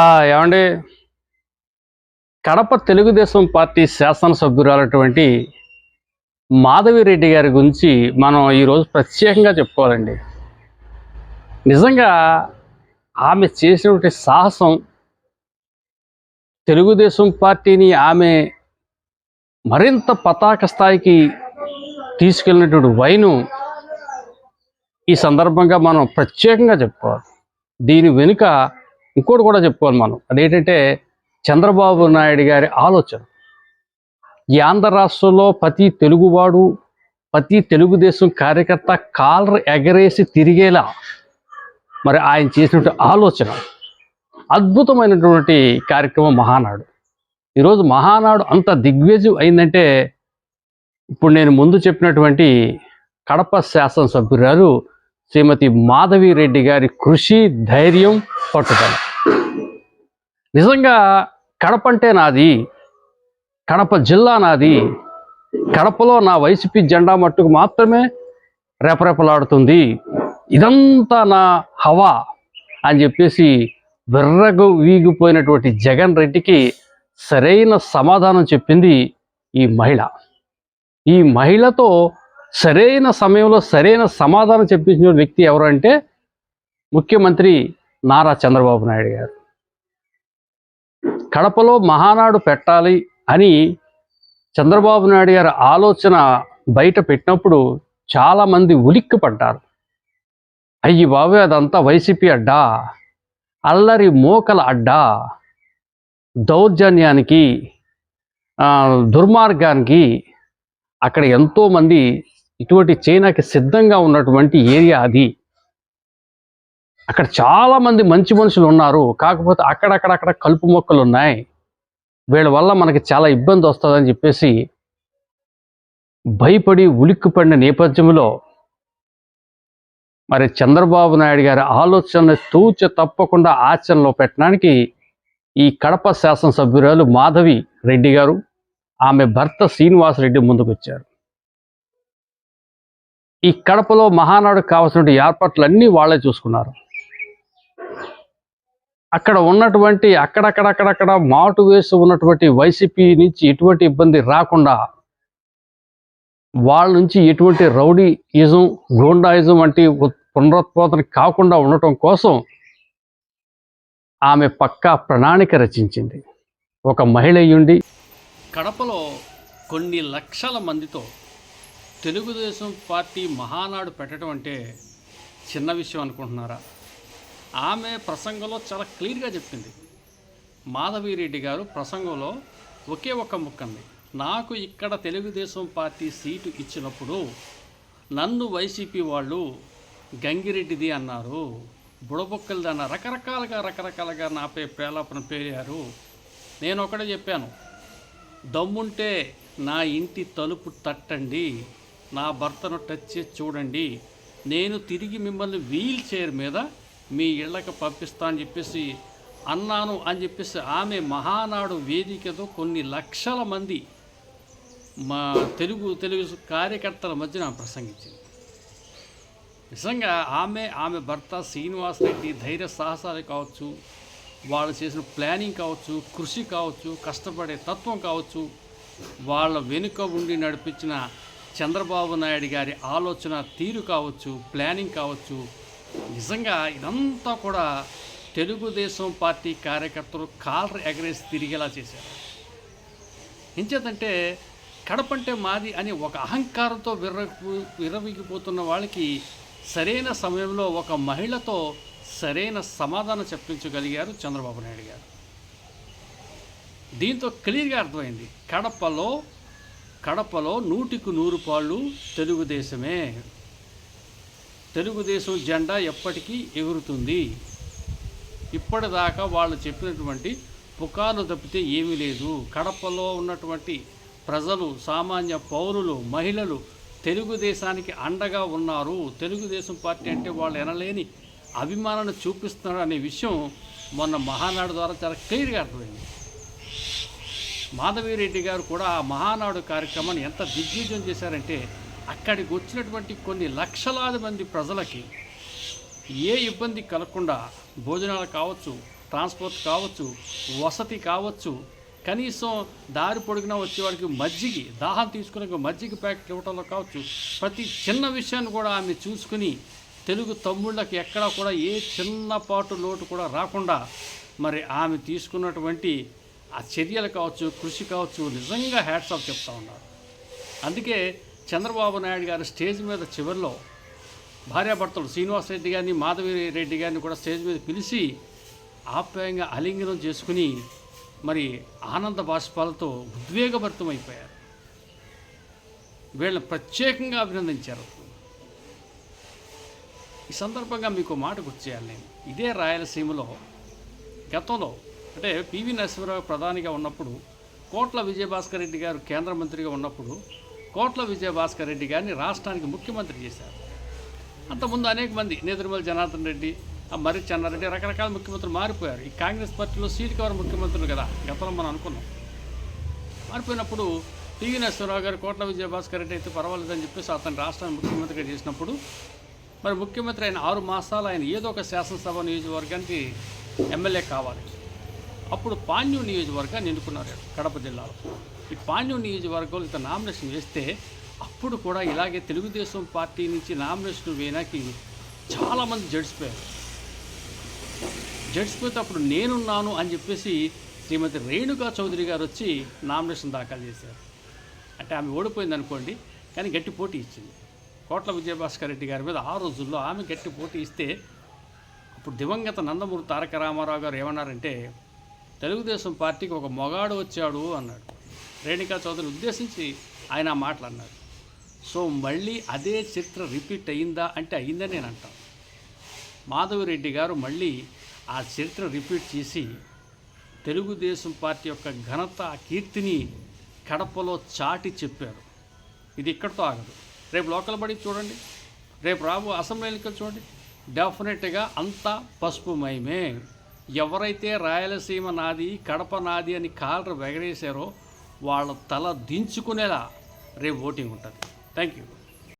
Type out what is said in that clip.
ఏమండి? కడప తెలుగుదేశం పార్టీ శాసనసభ్యురాలటువంటి మాధవిరెడ్డి గారి గురించి మనం ఈరోజు ప్రత్యేకంగా చెప్పుకోవాలండి. నిజంగా ఆమె చేసినటువంటి సాహసం తెలుగుదేశం పార్టీని ఆమె మరింత పతాక స్థాయికి తీసుకెళ్ళినటువంటి వైను ఈ సందర్భంగా మనం ప్రత్యేకంగా చెప్పుకోవాలి. దీని వెనుక ఇంకోటి కూడా చెప్పుకోవాలి మనం. అదేంటంటే చంద్రబాబు నాయుడు గారి ఆలోచన. ఈ ఆంధ్ర రాష్ట్రంలో ప్రతి తెలుగువాడు ప్రతి తెలుగుదేశం కార్యకర్త కాలర్ ఎగరేసి తిరిగేలా మరి ఆయన చేసినటువంటి ఆలోచన. అద్భుతమైనటువంటి కార్యక్రమం మహానాడు. ఈరోజు మహానాడు అంత దిగ్విజయం అయిందంటే ఇప్పుడు నేను ముందు చెప్పినటువంటి కడప శాసనసభ్యురాలు శ్రీమతి మాధవి రెడ్డి గారి కృషి ధైర్యం పట్టుదల. నిజంగా కడప అంటే నాది కడప జిల్లా నాది కడపలో నా వైసీపీ జెండా మట్టుకు మాత్రమే రెపరెపలాడుతుంది. ఇదంతా నా హవా అని చెప్పేసి విర్రగు వీగిపోయినటువంటి జగన్ రెడ్డికి సరైన సమాధానం చెప్పింది ఈ మహిళ. ఈ మహిళతో సరైన సమయంలో సరైన సమాధానం చెప్పించిన వ్యక్తి ఎవరు అంటే ముఖ్యమంత్రి నారా చంద్రబాబు నాయుడు గారు. కడపలో మహానాడు పెట్టాలి అని చంద్రబాబు నాయుడు గారి ఆలోచన బయట పెట్టినప్పుడు చాలామంది ఉలిక్కి పడ్డారు అయ్యి బాబు అదంతా వైసీపీ అడ్డా? అల్లరి మోకల అడ్డా? దౌర్జన్యానికి దుర్మార్గానికి అక్కడ ఎంతోమంది ఇటువంటి చైనాకి సిద్ధంగా ఉన్నటువంటి ఏరియా అది. అక్కడ చాలా మంది మంచి మనుషులు ఉన్నారు. కాకపోతే అక్కడక్కడక్కడ కలుపు మొక్కలు ఉన్నాయి వీళ్ళ వల్ల మనకి చాలా ఇబ్బంది వస్తుందని చెప్పేసి భయపడి ఉలిక్కిపడిన నేపథ్యంలో మరి చంద్రబాబు నాయుడు గారి ఆలోచన తూచ తప్పకుండా ఆచరణలో పెట్టడానికి ఈ కడప శాసనసభ్యురాలు మాధవి రెడ్డి గారు ఆమె భర్త శ్రీనివాసరెడ్డి ముందుకు వచ్చారు ఈ కడపలో మహానాడు కావాల్సిన ఏర్పాట్లన్నీ వాళ్ళే చూసుకున్నారు. అక్కడ ఉన్నటువంటి అక్కడక్కడక్కడక్కడ మాటు వేసి ఉన్నటువంటి వైసీపీ నుంచి ఎటువంటి ఇబ్బంది రాకుండా వాళ్ళ నుంచి ఎటువంటి రౌడీ ఇజం గూండాయిజం వంటి ఉత్- పునరుత్పాదన కాకుండా ఉండటం కోసం ఆమె పక్కా ప్రణాళిక రచించింది. ఒక మహిళ అయ్యుండి కడపలో కొన్ని లక్షల మందితో తెలుగుదేశం పార్టీ మహానాడు పెట్టడం అంటే చిన్న విషయం అనుకుంటున్నారా? ఆమె ప్రసంగంలో చాలా క్లియర్గా చెప్పింది. మాధవిరెడ్డి గారు ప్రసంగంలో ఒకే ఒక్క ముక్కంది. నాకు ఇక్కడ తెలుగుదేశం పార్టీ సీటు ఇచ్చినప్పుడు నన్ను వైసీపీ వాళ్ళు గంగిరెడ్డిది అన్నారు. బుడబొక్కలది అన్న రకరకాలుగా రకరకాలుగా నాపై ప్రేలాపన పేరారు నేను ఒకటే చెప్పాను. దమ్ముంటే నా ఇంటి తలుపు తట్టండి. నా భర్తను టచ్ చేసి చూడండి. నేను తిరిగి మిమ్మల్ని వీల్ చైర్ మీద మీ ఇళ్ళకి పంపిస్తా అని చెప్పేసి అన్నాను అని చెప్పేసి ఆమె మహానాడు వేదికతో కొన్ని లక్షల మంది మా తెలుగు తెలుగు కార్యకర్తల మధ్య ఆమె ప్రసంగించింది. నిజంగా ఆమె ఆమె భర్త శ్రీనివాస్ రెడ్డి ధైర్య సాహసాలు కావచ్చు వాళ్ళు చేసిన ప్లానింగ్ కావచ్చు కృషి కావచ్చు కష్టపడే తత్వం కావచ్చు వాళ్ళ వెనుక ఉండి నడిపించిన చంద్రబాబు నాయుడు గారి ఆలోచన తీరు కావచ్చు ప్లానింగ్ కావచ్చు నిజంగా ఇదంతా కూడా తెలుగుదేశం పార్టీ కార్యకర్తలు కాలర్ ఎగరేసి తిరిగేలా చేశారు. ఎంచేతంటే కడపంటే మాది అని ఒక అహంకారంతో విర్ర విరవిగిపోతున్న వాళ్ళకి సరైన సమయంలో ఒక మహిళతో సరైన సమాధానం చెప్పించగలిగారు చంద్రబాబు నాయుడు గారు. దీంతో క్లియర్గా అర్థమైంది. కడపలో కడపలో నూటికి నూరు పాళ్ళు తెలుగుదేశమే తెలుగుదేశం జెండా ఎప్పటికీ ఎగురుతుంది. ఇప్పటిదాకా వాళ్ళు చెప్పినటువంటి పుకార్లు తప్పితే ఏమీ లేదు. కడపలో ఉన్నటువంటి ప్రజలు సామాన్య పౌరులు మహిళలు తెలుగుదేశానికి అండగా ఉన్నారు. తెలుగుదేశం పార్టీ అంటే వాళ్ళు ఎనలేని అభిమానాన్ని చూపిస్తున్నారు అనే విషయం మొన్న మహానాడు ద్వారా చాలా క్లియర్గా అర్థమైంది. మాధవిరెడ్డి గారు కూడా ఆ మహానాడు కార్యక్రమాన్ని ఎంత దిగ్విజయం చేశారంటే అక్కడికి వచ్చినటువంటి కొన్ని లక్షలాది మంది ప్రజలకి ఏ ఇబ్బంది కలగకుండా భోజనాలు కావచ్చు ట్రాన్స్పోర్ట్ కావచ్చు వసతి కావచ్చు కనీసం దారి పొడిగినా వచ్చేవాడికి మజ్జిగి దాహం తీసుకునే మజ్జిగ ప్యాకెట్ ఇవ్వడంలో కావచ్చు ప్రతి చిన్న విషయాన్ని కూడా ఆమె చూసుకుని తెలుగు తమ్ముళ్ళకి ఎక్కడా కూడా ఏ చిన్నపాటు లోటు కూడా రాకుండా మరి ఆమె తీసుకున్నటువంటి ఆ చర్యలు కావచ్చు కృషి కావచ్చు నిజంగా హ్యాట్స్ ఆఫ్ చెప్తా ఉన్నారు. అందుకే చంద్రబాబు నాయుడు గారు స్టేజ్ మీద చివరిలో భార్యాభర్తలు శ్రీనివాస్ రెడ్డి గారిని మాధవి రెడ్డి గారిని కూడా స్టేజ్ మీద పిలిచి ఆప్యాయంగా అలింగనం చేసుకుని మరి ఆనంద బాష్పాలతో ఉద్వేగభరితమైపోయారు. వీళ్ళని ప్రత్యేకంగా అభినందించారు. ఈ సందర్భంగా మీకు మాట గుర్తు చేయాలి నేను. ఇదే రాయలసీమలో గతంలో అంటే పివి నరసింహరావు ప్రధానిగా ఉన్నప్పుడు కోట్ల విజయభాస్కర్ రెడ్డి గారు కేంద్ర మంత్రిగా ఉన్నప్పుడు కోట్ల విజయభాస్కర్ రెడ్డి గారిని రాష్ట్రానికి ముఖ్యమంత్రి చేశారు. అంతకుముందు అనేక మంది నేదురుమల జనార్దన్ రెడ్డి ఆ మరి చెన్నారెడ్డి రకరకాల ముఖ్యమంత్రులు మారిపోయారు. ఈ కాంగ్రెస్ పార్టీలో సీట్ కవర్ ముఖ్యమంత్రులు కదా గతంలో మనం అనుకున్నాం. మారిపోయినప్పుడు టీవీ నరసింహరావు గారు కోట్ల విజయభాస్కర్ రెడ్డి అయితే పర్వాలేదని చెప్పేసి అతను రాష్ట్రాన్ని ముఖ్యమంత్రిగా చేసినప్పుడు మరి ముఖ్యమంత్రి అయిన ఆరు మాసాలు ఆయన ఏదో ఒక శాసనసభ నియోజకవర్గానికి ఎమ్మెల్యే కావాలి. అప్పుడు పాణ్యం నియోజకవర్గాన్ని ఎన్నుకున్నారు కడప జిల్లాలో. ఈ పాణ్యం నియోజకవర్గంలో ఇంత నామినేషన్ వేస్తే అప్పుడు కూడా ఇలాగే తెలుగుదేశం పార్టీ నుంచి నామినేషన్ వేయడానికి చాలామంది జడిసిపోయారు. జడిసిపోతే అప్పుడు నేనున్నాను అని చెప్పేసి శ్రీమతి రేణుకా చౌదరి గారు వచ్చి నామినేషన్ దాఖలు చేశారు. అంటే ఆమె ఓడిపోయింది అనుకోండి కానీ గట్టి పోటీ ఇచ్చింది. కోట్ల విజయభాస్కర్ రెడ్డి గారి మీద ఆ రోజుల్లో ఆమె గట్టి పోటీ ఇస్తే అప్పుడు దివంగత నందమూరి తారక రామారావు గారు ఏమన్నారంటే తెలుగుదేశం పార్టీకి ఒక మొగాడు వచ్చాడు అన్నాడు. రేణుకా చౌదరిని ఉద్దేశించి ఆయన ఆ మాటలు అన్నాడు సో మళ్ళీ అదే చరిత్ర రిపీట్ అయిందా అంటే అయిందని నేను అంటాను మాధవిరెడ్డి గారు మళ్ళీ ఆ చరిత్ర రిపీట్ చేసి తెలుగుదేశం పార్టీ యొక్క ఘనత కీర్తిని కడపలో చాటి చెప్పారు. ఇది ఇక్కడితో ఆగదు. రేపు లోకల్ బడి చూడండి. రేపు రాబో అసెంబ్లీ ఎన్నికలు చూడండి. డెఫినెట్గా అంతా పసుపుమయమే ఎవరైతే రాయలసీమ నాది కడప నాది అని కాలర్ ఎగరేశారో వాళ్ళ తల దించుకునేలా రేపు ఓటింగ్ ఉంటుంది. Thank you